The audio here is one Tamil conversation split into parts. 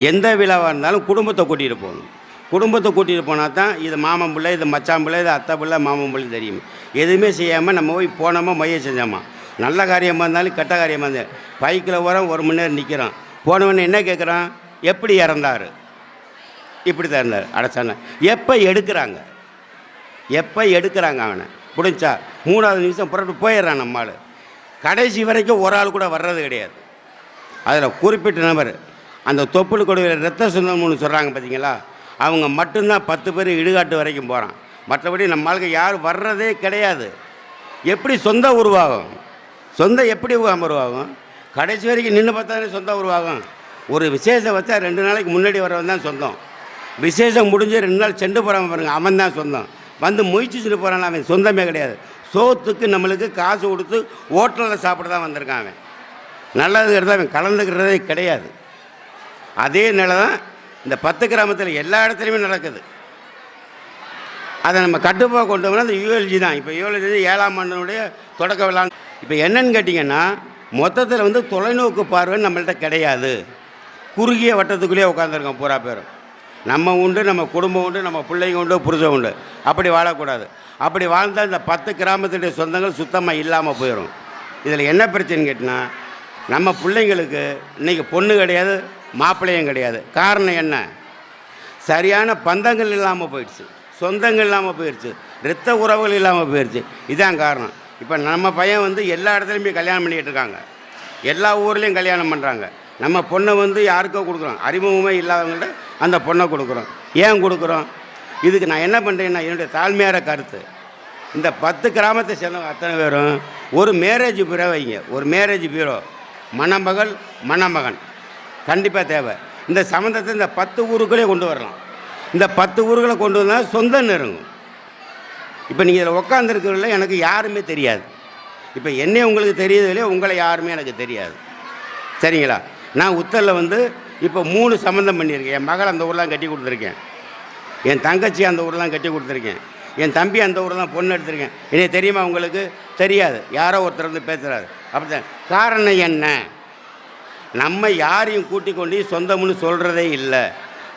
எந்த விழாவாக இருந்தாலும் குடும்பத்தை கூட்டிகிட்டு போகணும். குடும்பத்தை கூட்டிகிட்டு போனால் தான் இது மாமன் பிள்ளை இது மச்சான் பிள்ளை இது அத்தை பிள்ளை மாமன் பிள்ளை தெரியும். எதுவுமே செய்யாமல் நம்ம போய் போனோமா மைய செஞ்சோமா? நல்ல காரியமாக இருந்தாலும் கெட்ட காரியமாக இருந்தாலும் பைக்கில் வரோம் ஒரு மணி நேரம் நிற்கிறோம் போனவொடனே என்ன கேட்குறான் எப்படி இறந்தார்? இப்படி தான் இருந்தார் அடைச்சான. எப்போ எடுக்கிறாங்க? எப்போ எடுக்கிறாங்க அவனை? பிடிச்சா மூணாவது நிமிஷம் புறப்பட்டு போயிடுறான் நம்மால் கடைசி வரைக்கும் ஒரு ஆள் கூட வர்றது கிடையாது. அதில் குறிப்பிட்ட நபர் அந்த தொப்புள் கொடுவையில் ரத்த சொந்தம்னு சொல்கிறாங்க பார்த்தீங்களா அவங்க மட்டும்தான் பத்து பேர் இடுகாட்டு வரைக்கும் போகிறான் மற்றபடி நம்ம ஆளுக்கு யாரும் வர்றதே கிடையாது. எப்படி சொந்த உருவாகும்? சொந்தம் எப்படி உருவாகும் கடைசி வரைக்கும் நின்று பார்த்தாலே சொந்த உருவாகும். ஒரு விசேஷம் வச்சா ரெண்டு நாளைக்கு முன்னாடி வரவன் தான் சொந்தம். விசேஷம் முடிஞ்சு ரெண்டு நாள் செண்டு போகிறான் பாருங்க அவன் தான் சொந்தம். வந்து முயற்சிச்சுட்டு போகிறான் அவன் சொந்தமே கிடையாது. சோத்துக்கு நம்மளுக்கு காசு கொடுத்து ஹோட்டலில் சாப்பிட தான் வந்திருக்கான் அவன். நல்லது அவன் கலந்துக்கிறதே கிடையாது. அதே நிலை தான் இந்த பத்து கிராமத்தில் எல்லா இடத்துலையுமே நடக்குது. அதை நம்ம கட்டுப்பாக கொண்டு வந்தால் அந்த யூஎல்ஜி தான். இப்போ யூஎல்ஜி ஏழாம் ஆண்டுடைய தொடக்க விழா. இப்போ என்னன்னு கேட்டிங்கன்னா மொத்தத்தில் வந்து தொலைநோக்கு பார்வை நம்மள்ட்ட கிடையாது. குறுகிய வட்டத்துக்குள்ளேயே உட்காந்துருக்கோம் பூரா பேரும். நம்ம உண்டு நம்ம குடும்பம் உண்டு நம்ம பிள்ளைங்க உண்டு புருஷன் உண்டு. அப்படி வாழக்கூடாது. அப்படி வாழ்ந்தால் இந்த பத்து கிராமத்துடைய சொந்தங்கள் சுத்தமாக இல்லாமல் போயிடும் இதில் என்ன பிரச்சனைன்னு கேட்டினா நம்ம பிள்ளைங்களுக்கு இன்றைக்கி பொண்ணு கிடையாது மாப்பிள்ளையும் கிடையாது. காரணம் என்ன? சரியான பந்தங்கள் இல்லாமல் போயிடுச்சு. சொந்தங்கள் இல்லாமல் போயிடுச்சு இரத்த உறவுகள் இல்லாமல் போயிடுச்சு இதான் காரணம். இப்போ நம்ம பையன் வந்து எல்லா இடத்துலையுமே கல்யாணம் பண்ணிகிட்டு இருக்காங்க. எல்லா ஊர்லேயும் கல்யாணம் பண்ணுறாங்க நம்ம பொண்ணை வந்து யாருக்கோ கொடுக்குறோம். அறிமுகமே இல்லாதவங்கள்ட்ட அந்த பொண்ணை கொடுக்குறோம். ஏன் கொடுக்குறோம்? இதுக்கு நான் என்ன பண்ணுறேன்னா என்னுடைய தாழ்மையான கருத்து. இந்த பத்து கிராமத்தை சேர்ந்தவங்க அத்தனை பேரும் ஒரு மேரேஜ் பீரோ வைங்க. ஒரு மேரேஜ் பீரோ மணமகள் மணமகன். கண்டிப்பாக தேவை. இந்த சம்மந்தத்தை இந்த பத்து ஊருக்குள்ளே கொண்டு வரலாம். இந்த பத்து ஊர்களை கொண்டு வந்தால் சொந்த நெருங்கும். இப்போ நீங்கள் இதில் உட்காந்துருக்கிறதுல எனக்கு யாருமே தெரியாது. இப்போ என்ன உங்களுக்கு தெரியுது இல்லையோ உங்களை யாருமே எனக்கு தெரியாது. சரிங்களா? நான் உத்தரில் வந்து இப்போ மூணு சம்மந்தம் பண்ணியிருக்கேன். என் மகள் அந்த ஊர்லாம் கட்டி கொடுத்துருக்கேன். என் தங்கச்சி அந்த ஊர்லாம் கட்டி கொடுத்துருக்கேன். என் தம்பி அந்த ஊரில் தான் பொண்ணு எடுத்திருக்கேன். எனக்கு தெரியுமா உங்களுக்கு? தெரியாது. யாரோ ஒருத்தர் வந்து பேசுகிறாரு அப்படித்தான். காரணம் என்ன? நம்ம யாரையும் கூட்டி கொண்டு சொந்தம்னு சொல்கிறதே இல்லை.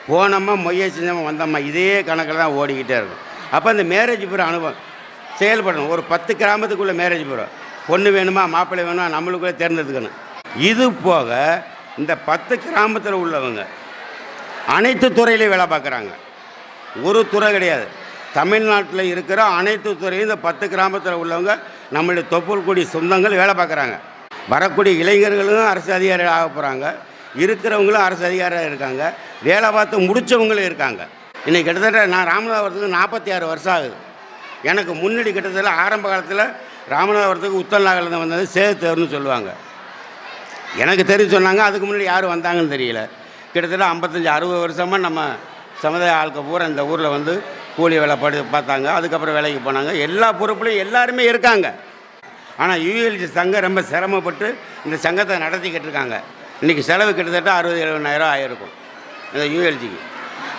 போனோமா மொய்ய செஞ்சோமா வந்தோம்மா இதே கணக்கில் தான் ஓடிக்கிட்டே இருக்கும். அப்போ அந்த மேரேஜ் பூரா அனுபவம் செயல்படணும். ஒரு பத்து கிராமத்துக்குள்ளே மேரேஜ் பூரா பொண்ணு வேணுமா மாப்பிள்ளை வேணுமா நம்மளுக்குள்ளே தேர்ந்தெடுக்கணும். இது போக இந்த பத்து கிராமத்தில் உள்ளவங்க அனைத்து துறையிலையும் வேலை பார்க்குறாங்க. ஒரு துறை கிடையாது. தமிழ்நாட்டில் இருக்கிற அனைத்து துறையும் இந்த பத்து கிராமத்தில் உள்ளவங்க நம்மளுடைய தொப்புள்குடி சொந்தங்கள் வேலை பார்க்குறாங்க. வரக்கூடிய இளைஞர்களும் அரசு அதிகாரிகள் ஆக போகிறாங்க இருக்கிறவங்களும் அரசு அதிகாரியாக இருக்காங்க. வேலை பார்த்து முடித்தவங்களும் இருக்காங்க. இன்றைக்கி கிட்டத்தட்ட நான் ராமநாதபுரத்துக்கு நாற்பத்தி ஆறு வருஷம் ஆகுது. எனக்கு முன்னாடி கிட்டத்தட்ட ஆரம்ப காலத்தில் ராமநாதபுரத்துக்கு உத்தல் நாகலேருந்து வந்தது சேதுத்தேர்னு சொல்லுவாங்க. எனக்கு தெரிஞ்சு சொன்னாங்க அதுக்கு முன்னாடி யார் வந்தாங்கன்னு தெரியல. கிட்டத்தட்ட ஐம்பத்தஞ்சு அறுபது வருஷமாக நம்ம சமுதாய ஆட்கள் பூரா இந்த ஊரில் வந்து கூலி வேலை படி பார்த்தாங்க. அதுக்கப்புறம் வேலைக்கு போனாங்க. எல்லா பொறுப்புலையும் எல்லாருமே இருக்காங்க. ஆனால் யூஎல்ஜி சங்கம் ரொம்ப சிரமப்பட்டு இந்த சங்கத்தை நடத்திக்கிட்டு இருக்காங்க. இன்றைக்கி செலவு கிட்டத்தட்ட அறுபது எழுபதாயிரம் ஆகிருக்கும் இந்த யூஎல்ஜிக்கு.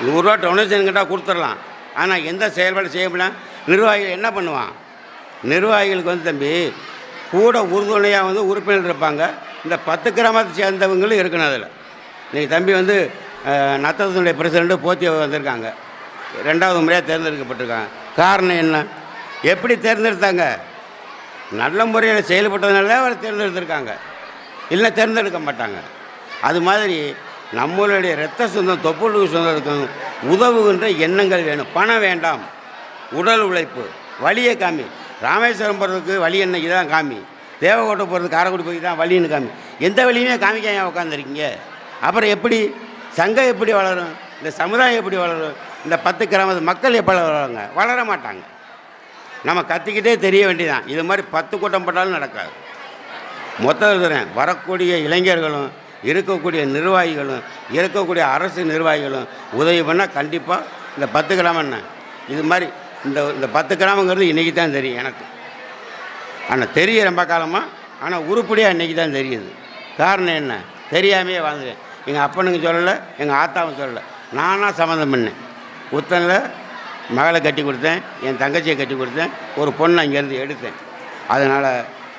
நூறுரூவா டொனேஷன் கேட்டால் கொடுத்துடலாம். ஆனால் எந்த செயல்பாடு செய்ய முடியல. நிர்வாகிகள் என்ன பண்ணுவான்? நிர்வாகிகளுக்கு வந்து தம்பி கூட உறுதுணையாக வந்து உறுப்பினர் இருப்பாங்க. இந்த பத்து கிராமத்தை சேர்ந்தவங்களும் இருக்கணும் அதில். இன்றைக்கி தம்பி வந்து நத்தத்தினுடைய பிரசிடண்ட்டு போத்தி வந்திருக்காங்க. ரெண்டாவது முறையாக தேர்ந்தெடுக்கப்பட்டிருக்காங்க. காரணம் என்ன? எப்படி தேர்ந்தெடுத்தாங்க? நல்ல முறையில் செயல்பட்டதுனால அவரை தேர்ந்தெடுத்திருக்காங்க. இல்லை தேர்ந்தெடுக்க மாட்டாங்க. அது மாதிரி நம்மளுடைய இரத்த சொந்தம் தொப்புளுக்கு சொந்தத்துக்கும் உதவுகின்ற எண்ணங்கள் வேணும். பணம் வேண்டாம். உடல் உழைப்பு. வழியை காமி. ராமேஸ்வரம் போகிறதுக்கு வழி என்ன தான் காமி. தேவகோட்டை போகிறதுக்கு காரைக்குடி போய் தான் வழின்னு காமி. எந்த வழியுமே காமிக்காம உட்காந்துருக்கீங்க அப்புறம் எப்படி? சங்கம் எப்படி வளரும்? இந்த சமுதாயம் எப்படி வளரும்? இந்த பத்து கிராமத்து மக்கள் எப்படி வளருவாங்க? வளர மாட்டாங்க. நம்ம கத்திக்கிட்டே தெரிய வேண்டியதான் இது மாதிரி பத்து கூட்டம் போட்டாலும் நடக்காது. மொத்தம் இருக்கிறேன் வரக்கூடிய இளைஞர்களும் இருக்கக்கூடிய நிர்வாகிகளும் இருக்கக்கூடிய அரசு நிர்வாகிகளும் உதவி பண்ணால் கண்டிப்பாக இந்த பத்து கிராமம் என்ன இது மாதிரி இந்த இந்த பத்து கிராமங்கிறது இன்றைக்கி தான் தெரியும் எனக்கு. ஆனால் தெரிய ரொம்ப காலமாக ஆனால் உருப்படியாக இன்றைக்கி தான் தெரியுது. காரணம் என்ன? தெரியாமையே வாழ்ந்துட்டேன். எங்கள் அப்பனுங்க சொல்லலை எங்கள் ஆத்தாவும் சொல்லலை. நானாக சம்மந்தம் பண்ணேன். உத்தனில் மகளை கட்டி கொடுத்தேன் என் தங்கச்சியை கட்டி கொடுத்தேன் ஒரு பொண்ணை அங்கேருந்து எடுத்தேன். அதனால்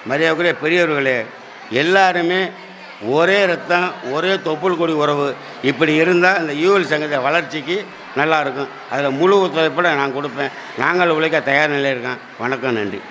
மரியாதைக்குரிய பெரியவர்களே எல்லாருமே ஒரே ரத்தம் ஒரே தொப்புள் கொடி உறவு. இப்படி இருந்தால் இந்த யூஎல் சங்கத்தை வளர்ச்சிக்கு நல்லாயிருக்கும் அதில் முழு ஒத்துழைப்போட நான் கொடுப்பேன். நாங்கள் உழைக்க தயார் நிலையில் இருக்கேன் வணக்கம் நன்றி.